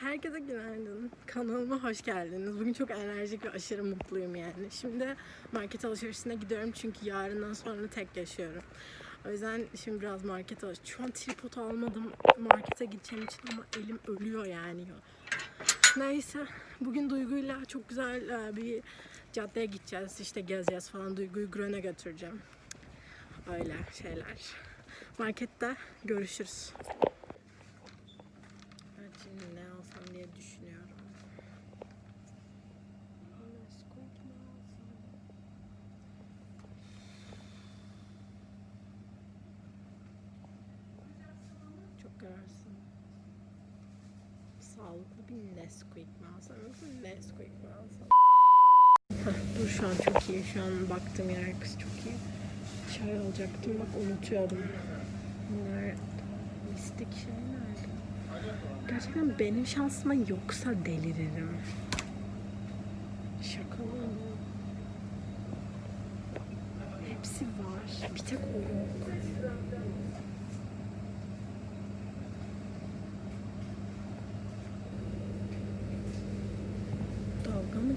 Herkese günaydın. Kanalıma hoş geldiniz. Bugün çok enerjik ve aşırı mutluyum yani. Şimdi market alışverişine gidiyorum çünkü yarından sonra tek yaşıyorum. O yüzden şimdi biraz market alış. Şu an tripod almadım markete gideceğim için ama elim ölüyor yani. Neyse bugün Duygu'yla çok güzel e, bir caddeye gideceğiz. İşte gezeceğiz falan. Duygu'yu Grön'e götüreceğim. Öyle şeyler. Markette görüşürüz. Evet şimdi ne alsam diye düşünüyorum. Nesquik mi alsam? Çok kararsın. Sağlıklı bir Nesquik mi alsam yoksa Nesquik mi Dur şu an çok iyi. Şu an baktığım yer kız çok iyi. Çay alacaktım bak unutuyordum. Bunlar mistik şey nerede? Gerçekten benim şansıma yoksa deliririm. Şaka mı? Hepsi var. Bir tek o yok.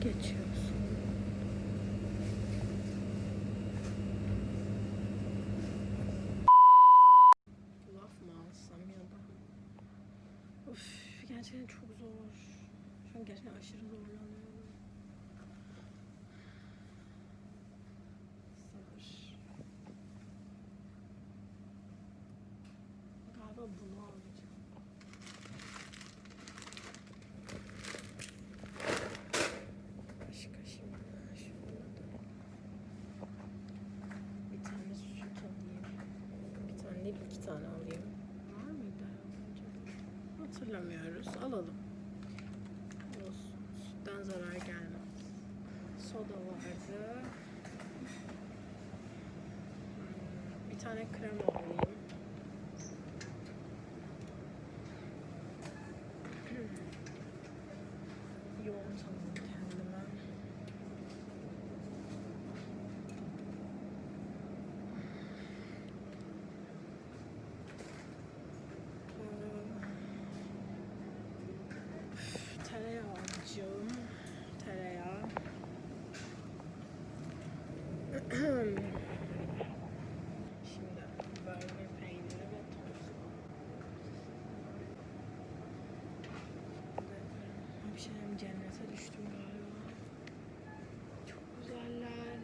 Geçiyorsun? Laf mı alsam ya da? Of gerçekten çok zor. Şu an gerçekten aşırı zorlanıyorum. Sabır. Galiba bunu alacağım. Başka şimdi şunu da. Bir tane süt alayım. Bir tane değil iki tane alayım. Var mıydı önce? Hatırlamıyoruz. Alalım. Olsun. Sütten zarar gelmez. Soda vardı. Hmm, Bir tane krema alayım. Yoğun sanırım kendime. Üf, Tereyağı alacağım. Tereyağı. Şimdi burger peyniri ve tost. Bir şey cennete düştüm galiba. Çok güzeller.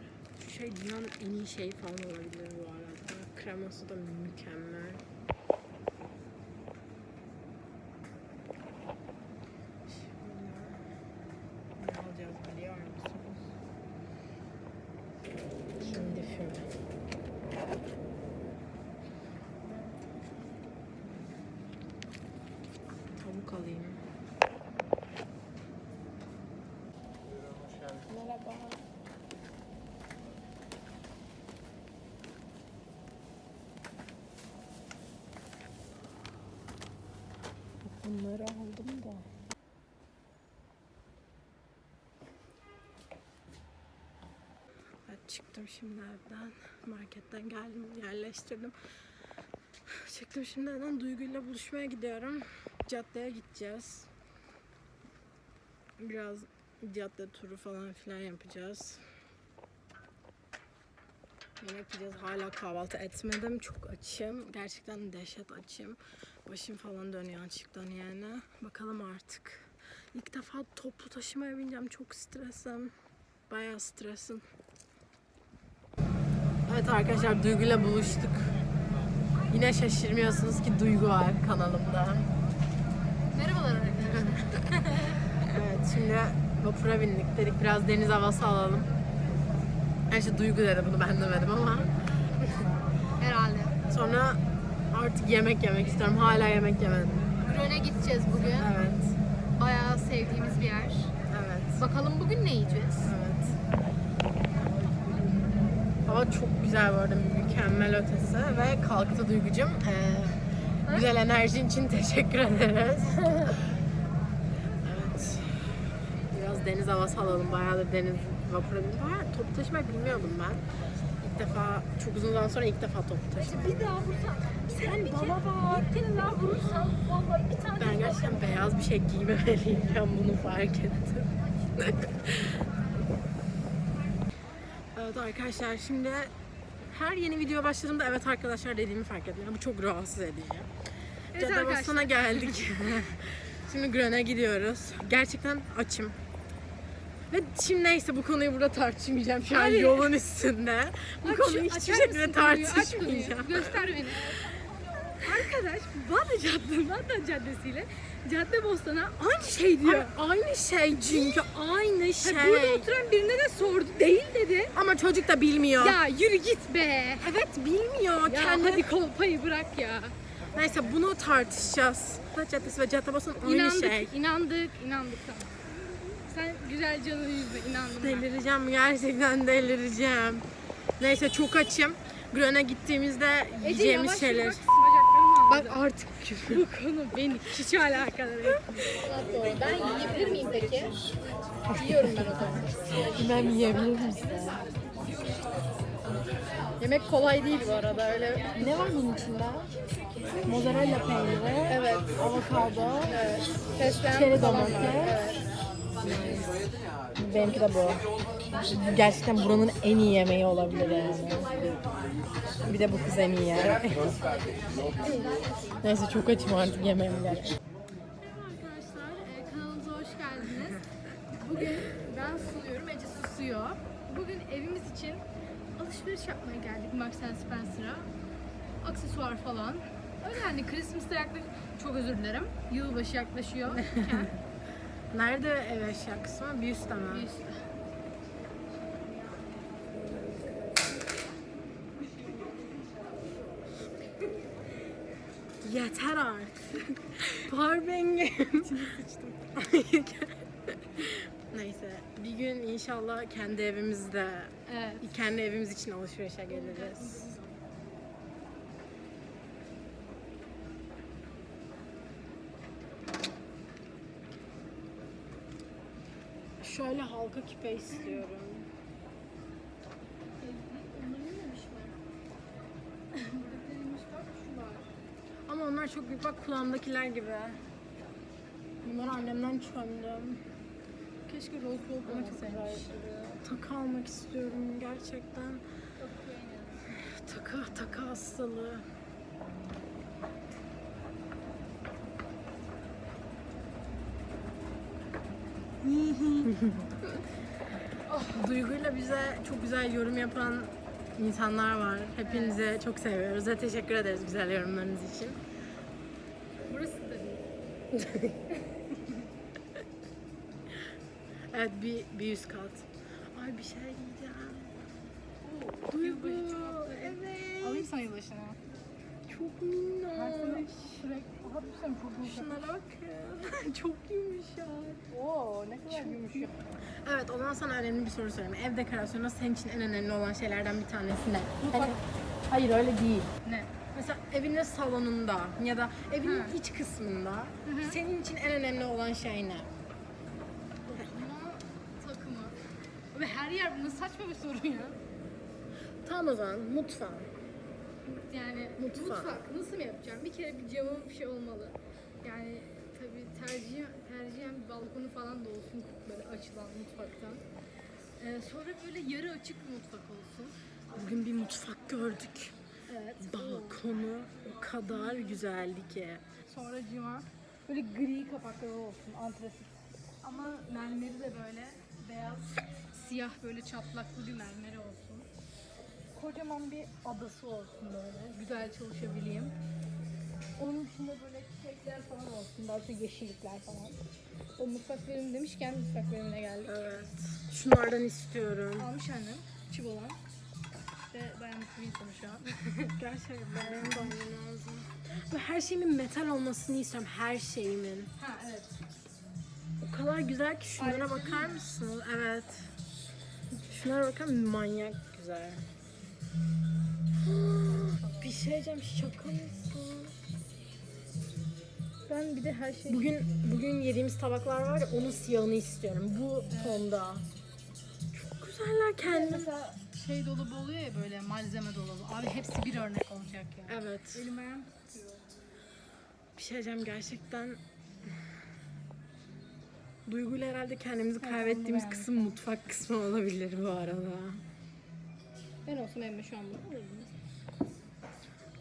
Şu şey dünyanın en iyi şeyi falan olabilir bu arada. Kreması da mükemmel. Tavuk alayım. Merhaba. Bunları aldım da. Çıktım şimdi evden. Marketten geldim, yerleştirdim. Çıktım şimdi evden Duygu'yla buluşmaya gidiyorum. Caddeye gideceğiz. Biraz cadde turu falan filan yapacağız. Yemek yiyeceğiz. Hala kahvaltı etmedim. Çok açım. Gerçekten dehşet açım. Başım falan dönüyor açıktan yani. Bakalım artık. İlk defa toplu taşımaya bineceğim. Çok stresim. Bayağı stresim. Evet arkadaşlar Duygu'yla buluştuk. Yine şaşırmıyorsunuz ki Duygu var kanalımda. Merhabalar arkadaşlar. Evet şimdi vapura bindik dedik biraz deniz havası alalım. Gerçi Duygu dedi bunu ben demedim ama. Herhalde. Sonra artık yemek yemek istiyorum. Hala yemek yemedim. Grön'e gideceğiz bugün. Evet. Bayağı sevdiğimiz bir yer. Evet. Bakalım bugün ne yiyeceğiz? Evet. Hava çok güzel bu arada. Mükemmel ötesi. Ve kalktı Duygucum. Ee, güzel enerjin için teşekkür ederiz. evet. Biraz deniz havası alalım. Bayağıdır deniz vapura bindim. Bayağı top taşımayı bilmiyordum ben. İlk defa, çok uzun zaman sonra ilk defa top taşıdım. Bir daha burada. Sen bana bak. Bir daha vurursan vallahi bir tane Ben gerçekten beyaz bir şey giymemeliyim. Ben bunu fark ettim. evet arkadaşlar şimdi her yeni video başladığımda evet arkadaşlar dediğimi fark ettim. Bu çok rahatsız edici. Evet Caddebostan'a geldik. şimdi Grön'e gidiyoruz. Gerçekten açım. Ve şimdi neyse bu konuyu burada tartışmayacağım şu an Hayır. yolun üstünde. Bu Aç- konuyu hiçbir şekilde tartışmayacağım. Göster beni. Arkadaş Bada Cadde, Bada Caddesi'yle Caddebostan'a aynı şey diyor. Ay, aynı şey çünkü aynı şey. Ha, Burada oturan birine de sordu. Değil dedi. Ama çocuk da bilmiyor. Ya yürü git be. Evet bilmiyor. Ya Kendi... hadi kolpayı bırak ya. Neyse bunu tartışacağız. Bağdat Caddesi ve Caddebostan aynı İnandık, şey. inandık, inandık sana. Sen güzel canını yüzme, inandım ben. Delireceğim gerçekten delireceğim. Neyse çok açım. Grön'e gittiğimizde Ece yiyeceğimiz şeyler. bacaklarımı Bak artık küfür. Bu konu beni hiç alakadar etmiyor. Ben yiyebilir miyim peki? Yiyorum ben o zaman. Ben yiyebilir misin? Yemek kolay değil bu arada öyle. Ne var bunun içinde? Mozzarella peyniri, Evet. avokado, Fesleğen çeri falan var. domates. Evet. Benimki de bu. Gerçekten buranın en iyi yemeği olabilir yani. Bir de bu kız en iyi yer. Neyse çok açım artık yemeğim gel. Merhaba arkadaşlar, kanalımıza hoş geldiniz. Bugün ben sunuyorum, Ece susuyor. Bugün evimiz için alışveriş yapmaya geldik Marks Spencer'a. Aksesuar falan. Öyle yani Christmas'ta yaklaşık, çok özür dilerim, yılbaşı yaklaşıyorken Nerede ev eşya kısmı? Bir üstte mi? bir işte. Yeter artık. Powerbank'im. Neyse bir gün inşallah kendi evimizde Evet. kendi evimiz için alışverişe geliriz. Şöyle halka küpe istiyorum. Ama onlar çok büyük bak kulağımdakiler gibi. Bunlar annemden çöndüm. Keşke rose gold olmasaymış. Takı almak istiyorum gerçekten. Takı, takı hastalığı. Duygu'yla bize çok güzel yorum yapan insanlar var. Hepinize çok seviyoruz ve teşekkür ederiz güzel yorumlarınız için. Evet bir, bir üst kat. Ay bir şey diyeceğim. Duygu, evet. Alayım sana yılbaşına. Çok minnoş. Sürekli, çok Şunlara bakın. çok yumuşak. Oo, ne kadar yumuşak. Evet, ondan sonra önemli bir soru sorayım. Ev dekorasyonunda senin için en önemli olan şeylerden bir tanesi ne? Hani- hayır öyle değil. Ne? Mesela evinin salonunda ya da evinin Hı. iç kısmında senin için en önemli olan şey ne? Ama takımı. Ve her yer bunun saçma bir sorun ya. Tamam o zaman mutfağın. Yani Mutfak. mutfak. nasıl mı yapacağım? Bir kere bir camı bir şey olmalı. Yani tabii tercih tercihen bir balkonu falan da olsun böyle açılan mutfaktan. Ee, sonra böyle yarı açık bir mutfak olsun. Bugün bir mutfak gördük. Evet. Balkonu o kadar güzeldi ki. Sonra cima. Böyle gri kapakları olsun, antresit. Ama mermeri de böyle beyaz, siyah böyle çatlaklı bir mermeri olsun. Kocaman bir adası olsun böyle. Güzel çalışabileyim. Onun dışında böyle çiçekler falan olsun. Daha çok yeşillikler falan. O mutfak bölümü demişken mutfak bölümüne geldik. Evet. Şunlardan istiyorum. Almış annem. Çiv olan. Ve bayağı mutlu insanım şu an. Gerçekten olmam lazım. Ve her şeyimin metal olmasını istiyorum. Her şeyimin. ha evet. O kadar güzel ki şunlara Ayrıca bakar mısınız? Evet. Şunlara bakar mısınız? Manyak güzel. Bir şey diyeceğim şaka mısın? Ben bir de her şey... Bugün bugün yediğimiz tabaklar var ya onun siyahını istiyorum. Bu tonda. Çok güzeller kendim. Mesela şey dolabı oluyor ya böyle malzeme dolabı. Abi hepsi bir örnek olacak ya. Evet. Elim ayağım tutuyor. Bir şey diyeceğim gerçekten Duyguyla herhalde kendimizi kaybettiğimiz beğendim. kısım mutfak kısmı olabilir bu arada. Ben olsam evime şu an bunu alırdım.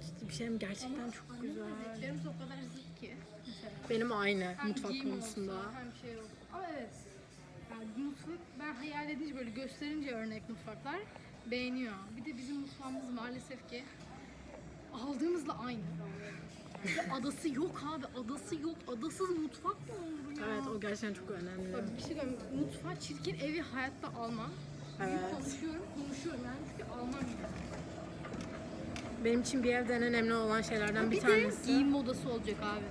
Ciddi bir şeyim gerçekten çok güzel. Zevklerimiz o kadar zıt ki. Mesela. Benim aynı Hem mutfak konusunda. olsun, hem şey olsun. Ama evet. Yani mutfak ben hayal edince böyle gösterince örnek mutfaklar beğeniyor. Bir de bizim mutfağımız maalesef ki aldığımızla aynı. Ve adası yok abi. Adası yok. Adasız mutfak mı olur ya? Evet o gerçekten çok önemli. Bak bir şey diyeyim. Mutfağı çirkin evi hayatta almam. Evet. konuşuyorum, konuşuyorum yani çünkü almam. Benim için bir evde en önemli olan şeylerden bir, Bir de tanesi. giyim modası olacak abi.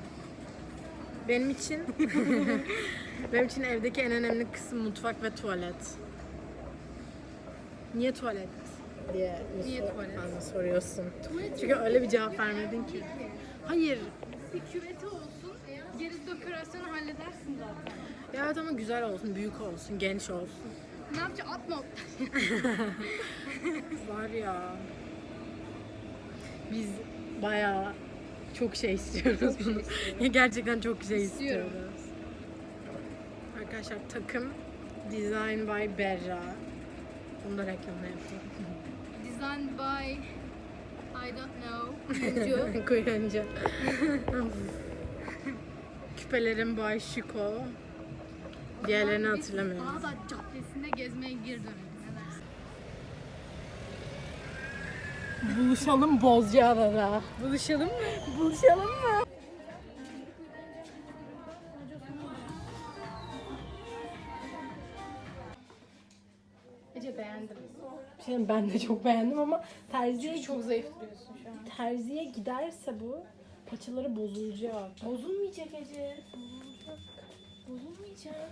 Benim için benim için evdeki en önemli kısım mutfak ve tuvalet. Niye tuvalet diye Niye tuvalet? bana soruyorsun. Tuvalet Çünkü öyle bir cevap vermedin ki. Hayır. bir küveti olsun, geri dekorasyonu halledersin zaten. Ya evet ama güzel olsun, büyük olsun, geniş olsun. Ne yapacağım? Atma. Var ya. Biz bayağı çok şey istiyoruz bunu. Gerçekten çok şey İstiyorum. istiyoruz. Arkadaşlar takım Design by Berra. Bunu da reklamını yapıyorum. Designed by I don't know. Kuyuncu. Küpelerim by Şiko. Diğerlerini hatırlamıyorum. Bağdat Caddesi'nde gezmeye geri dönelim. Ne dersin? Buluşalım Bozcaada'da. Buluşalım mı? Buluşalım mı? Şey, ben de çok beğendim ama terziye Çok zayıf duruyorsun şu an. terziye giderse bu paçaları bozulacak. Bozulmayacak Ece. Bozulacak. Bozulmayacak.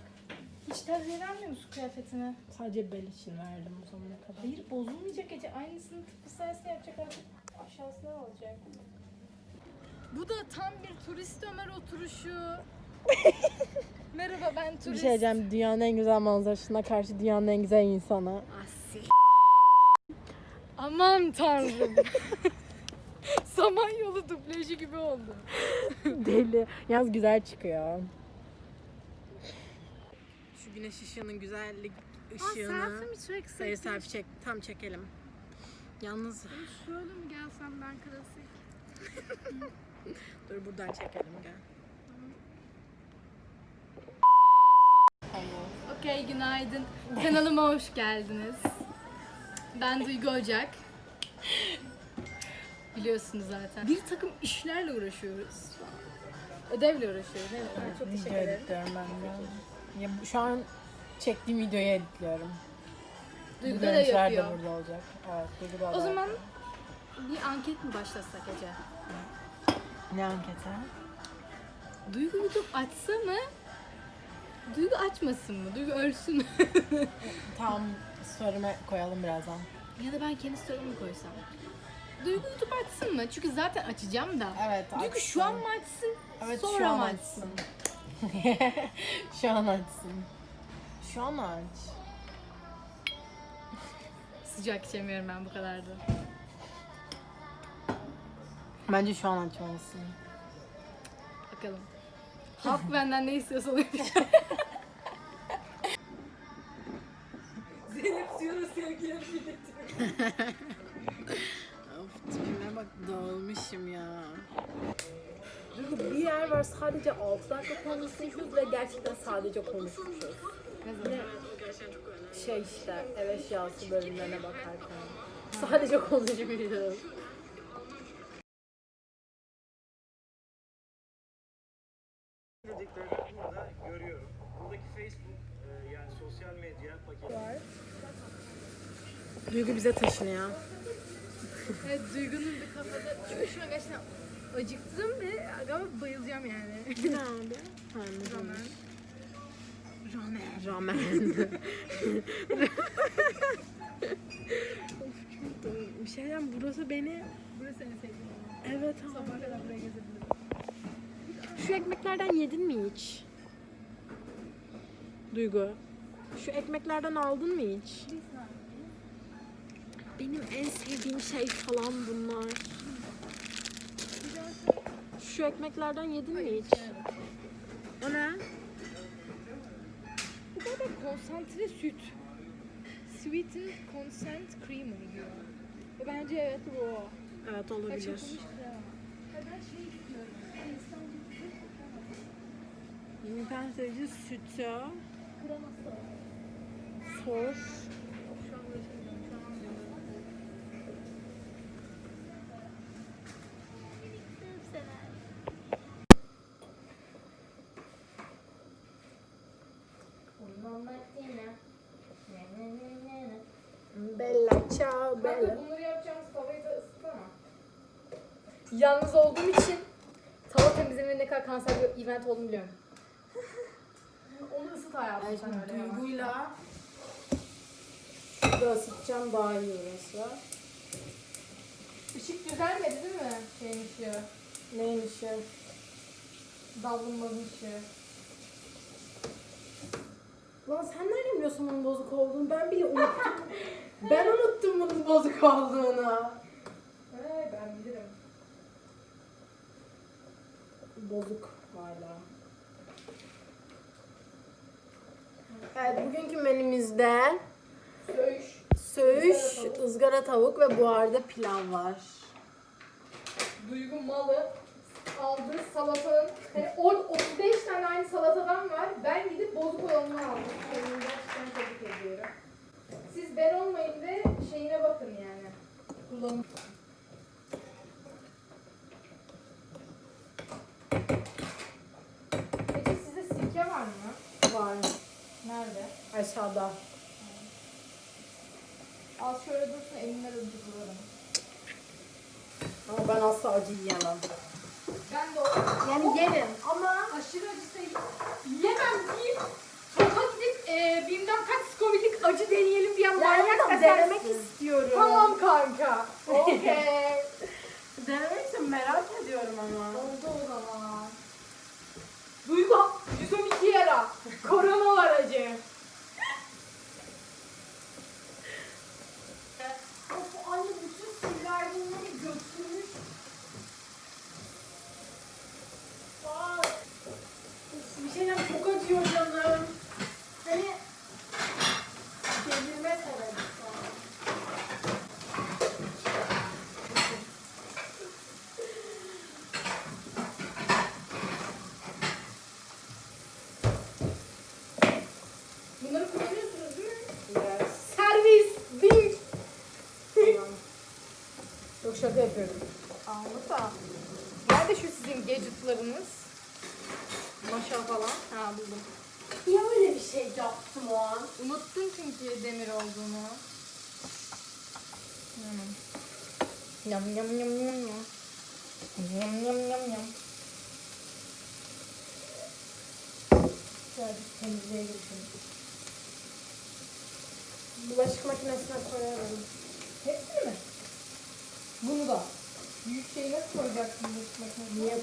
Hiç terziye vermiyor musun kıyafetine? Sadece bel için verdim o zamana kadar. Hayır bozulmayacak Ece. Aynısını tıpkı sensin yapacak artık. Aşağısına alacak. Bu da tam bir turist Ömer oturuşu. Merhaba ben turist. Bir şey diyeceğim. Dünyanın en güzel manzarasına karşı dünyanın en güzel insana. Asi. Aman tanrım. Samanyolu dublajı gibi oldu. Deli. Yalnız güzel çıkıyor. Şu güneş ışığının güzellik ışığını. mi çeksek? Sayı selfie çek. Tam çekelim. Yalnız Şöyle mi gelsem ben klasik? dur buradan çekelim gel. Okey günaydın. Kanalıma hoş geldiniz. Ben Duygu Ocak. Biliyorsunuz zaten. Bir takım işlerle uğraşıyoruz. Ödevle uğraşıyoruz değil mi? Çok teşekkür Video ederim. editliyorum ben de. Ya, bu- şu an çektiğim videoyu editliyorum. Duygu Bu da görüntüler de yapıyor. burada olacak. Evet, Duygu da O orada. zaman bir anket mi başlasak Ece? Ne anketi? Duygu YouTube açsa mı? Duygu açmasın mı? Duygu ölsün mü? Tam story'me koyalım birazdan. ya da ben kendi story'imi koysam. Duygu YouTube açsın mı? Çünkü zaten açacağım da. Evet. Duygu şu an mı açsın? Evet sonra şu an mı açsın. şu an açsın. Şu an aç. Sıcak içemiyorum ben bu kadar da. Bence şu an açmalısın. Bakalım. Halk benden ne istiyorsa onu yapacağım. Of tipime bak dağılmışım ya. Bir yer var sadece 6 dakika konuşmuşuz ve gerçekten sadece konuşmuşuz. Ne? Şey işte ev eşyası bölümlerine bakarken. Sadece konuşmuşuz. Duygu bize taşınıyor. Evet Duygu'nun bir kafada... Çünkü şu an gerçekten acıktım ve galiba bayılacağım yani. Ne abi? Ramen. Ramen. Ramen. bir şey diyeceğim burası beni Burası en sevdiğim. evet abi. Sabaha kadar buraya gezebilirim. Şu ekmeklerden yedin mi hiç? Duygu. Şu ekmeklerden aldın mı hiç? Benim en sevdiğim şey falan bunlar. Şu ekmeklerden yedin mi hiç? O ne? Bu galiba konsantre süt. Sweetened consent creamer diyor. Ve bence evet bu o. Evet olabilir. ben şey. Instant Nintendo sütü, sos. Şu an uğraşamıyorum. Şu an diyorum. Bella ciao Kanka bella. bunları yapacağımız tavayı da ısıtsana. Yalnız olduğum için tava temizleme ne kadar kanser bir event olduğunu biliyorum. Onu ısıt hayatım Evet, sen öyle yavaş. duyguyla şurada ısıtacağım daha iyi orası. Işık düzelmedi değil mi? Şeyin ışığı. Neymiş ya? Davlumbazın ışığı. Lan sen nereden biliyorsun bunun bozuk olduğunu? Ben bile unuttum. ben unuttum bunun bozuk olduğunu. He ben bilirim. Bozuk hala. Evet bugünkü menümüzde Söğüş. söğüş, ızgara tavuk ve buharda pilav var. Duygu malı aldığı salatanın hani 10 35 tane aynı salatadan var. Ben gidip bozuk olanını aldım. Kendimi gerçekten tebrik ediyorum. Siz ben olmayın ve şeyine bakın yani. Kullanım. Peki sizde sirke var mı? Var. Nerede? Aşağıda. Az şöyle dursun elimden öpücük vurarım. Ama ben asla acı yiyemem. Ben de o Yani yerim ama aşırı acısı yemem deyip topa gidip e, BİM'den kaç Scoville'lik acı deneyelim diye manyak da denemek sensin. istiyorum. Tamam kanka. Okey. Denemek için merak ediyorum ama. Oldu o zaman. Duygu 112 yara. Korona var acı. Of anne bütün sivrilerdenleri götürmüş. Aa, Of, Bir şeyden çok acıyor canım. Hani delirme sebebi şu an. Bunları kullanıyorsunuz değil mi? Yes. Servis. Ding. Tamam. Yok şaka yapıyorum. Anlat da. Nerede şu sizin gadgetlarınız? Maşa falan. Ha buldum. Niye öyle bir şey yaptım o an? Unuttum çünkü demir olduğunu. Hmm. Yam yam yam yam yam. Yam yam yam yam. Birazcık temizleyelim şunu. Bulaşık makinesine koyarım. Hepsini mi? Bunu da. Büyük şeyi nasıl koyacaksın? Niye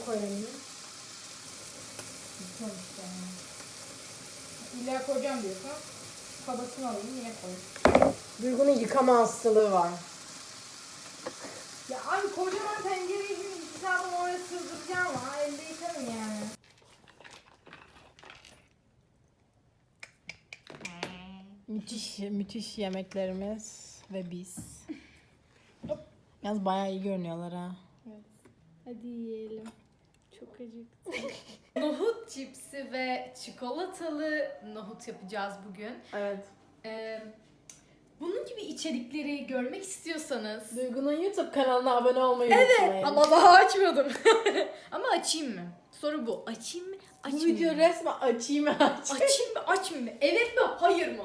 işte yani. İlla koyacağım diyorsan kabasını alayım yine koy. Duygu'nun yıkama hastalığı var. Ya abi kocaman tencereyi şimdi iki saat oraya sığdıracağım ama elde yıkarım yani. Müthiş, müthiş yemeklerimiz ve biz. Yalnız bayağı iyi görünüyorlar ha. Hadi yiyelim. Çok acıktım. Nohut cipsi ve çikolatalı nohut yapacağız bugün. Evet. Ee, bunun gibi içerikleri görmek istiyorsanız Duygu'nun YouTube kanalına abone olmayı unutmayın. ama daha açmadım. ama açayım mı? Soru bu. Açayım mı? Bu Açmayayım video mı? resmen açayım mı aç. Açayım mı? Açmayayım mı? Evet mi? Hayır mı?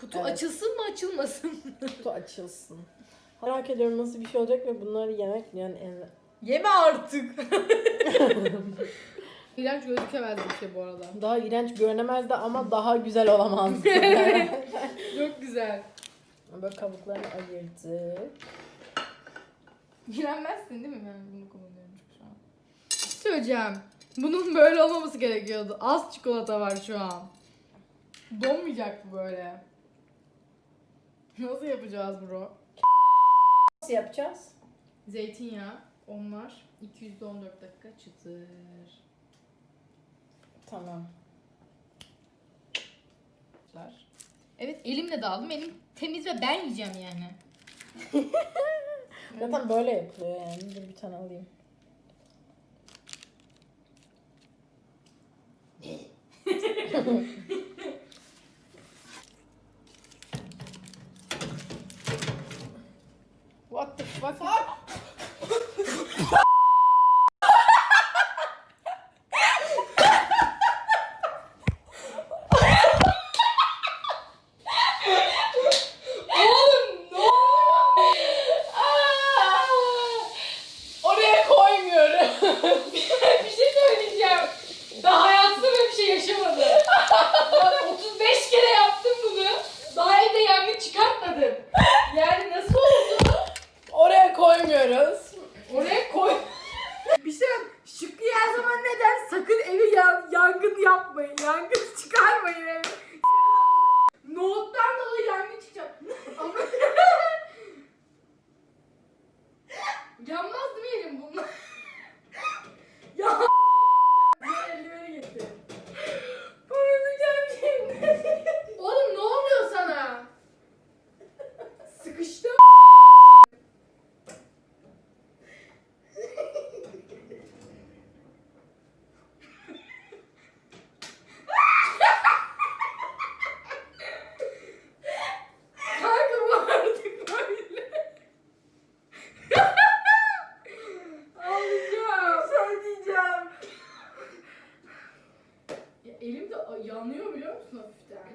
Kutu Evet. açılsın mı açılmasın mı? Kutu açılsın. Merak ediyorum nasıl bir şey olacak ve bunları yemek yani en... Yeme artık. İlaç gözükemez bir şey bu arada. Daha iğrenç görünemezdi ama daha güzel olamazdı. Çok güzel. Böyle kabuklarını ayırdık. İğrenmezsin değil mi? Ben bunu kullanıyorum çünkü şu an. Bir şey Söyleyeceğim. Bunun böyle olmaması gerekiyordu. Az çikolata var şu an. Donmayacak bu böyle. Nasıl yapacağız bro? Nasıl yapacağız? Zeytinyağı, onlar 214 dakika çıtır. Tamam. Evet elimle de aldım. Elim temiz ve ben yiyeceğim yani. Zaten böyle yapılıyor yani. Dur bir tane alayım. What the fuck? Oraya koymuyorum. bir şey söyleyeceğim. Daha hayatımda böyle bir şey yaşamadım. Bak 35 kere yaptım bunu. Daha evde yangın çıkartmadım. Yani nasıl oldu? Oraya koymuyoruz. Oraya koy. bir şey Şükrü her zaman ne der? Sakın evi yan- yangın yapmayın. Yangın çıkarmayın evi. Nohuttan dolayı yangın çıkacak. Ama... Yanmaz değil mi elim bunlar? ya eldiveni getir. Vurulacağım şimdi. Oğlum ne oluyor sana? Sıkıştım. Kanka bu artık böyle. Alacağım. Söyleyeceğim. Ya elim de yanıyor biliyor musun hafiften?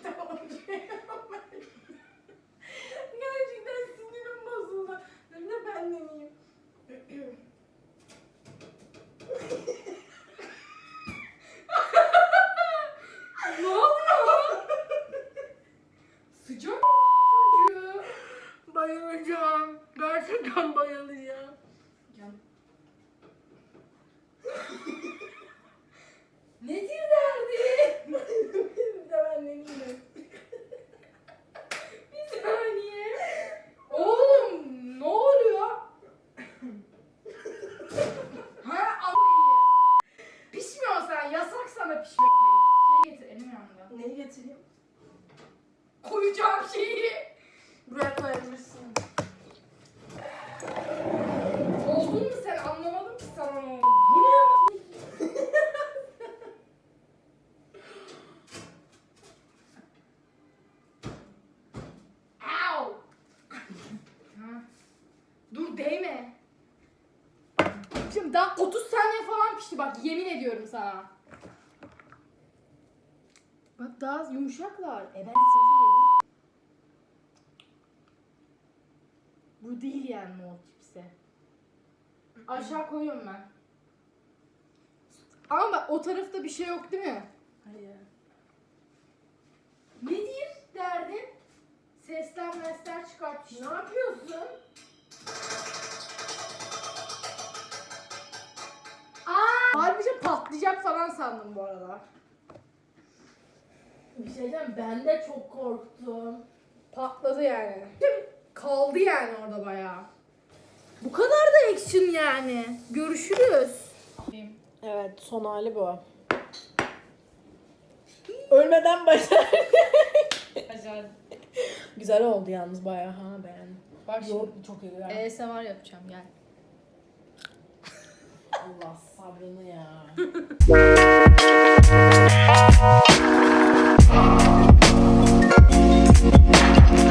don't. Getireyim? Koyacağım şeyi. Buraya koyabilirsin. Oldun mu sen? Anlamadım ki sana ne oldu. Bu ne ama? Au! Ha. Dur değme. Şimdi daha 30 saniye falan pişti bak yemin ediyorum sana. Yumuşaklar. E ben. Bu değil yani nohut cipsi. Aşağı koyuyorum ben. Ama bak o tarafta bir şey yok değil mi? Hayır. Nedir derdin? Sesler mesler çıkart. Ne yapıyorsun? Aa! Harbice patlayacak falan sandım bu arada. Bir şey diyeceğim ben de çok korktum. Patladı yani. Kaldı yani orada bayağı. Bu kadar da action yani. Görüşürüz. Evet son hali bu. Ölmeden başar. Güzel oldu yalnız bayağı ha beğendim. Bak Yoğurt çok iyi ya. ASMR yapacağım gel. Allah sabrını ya.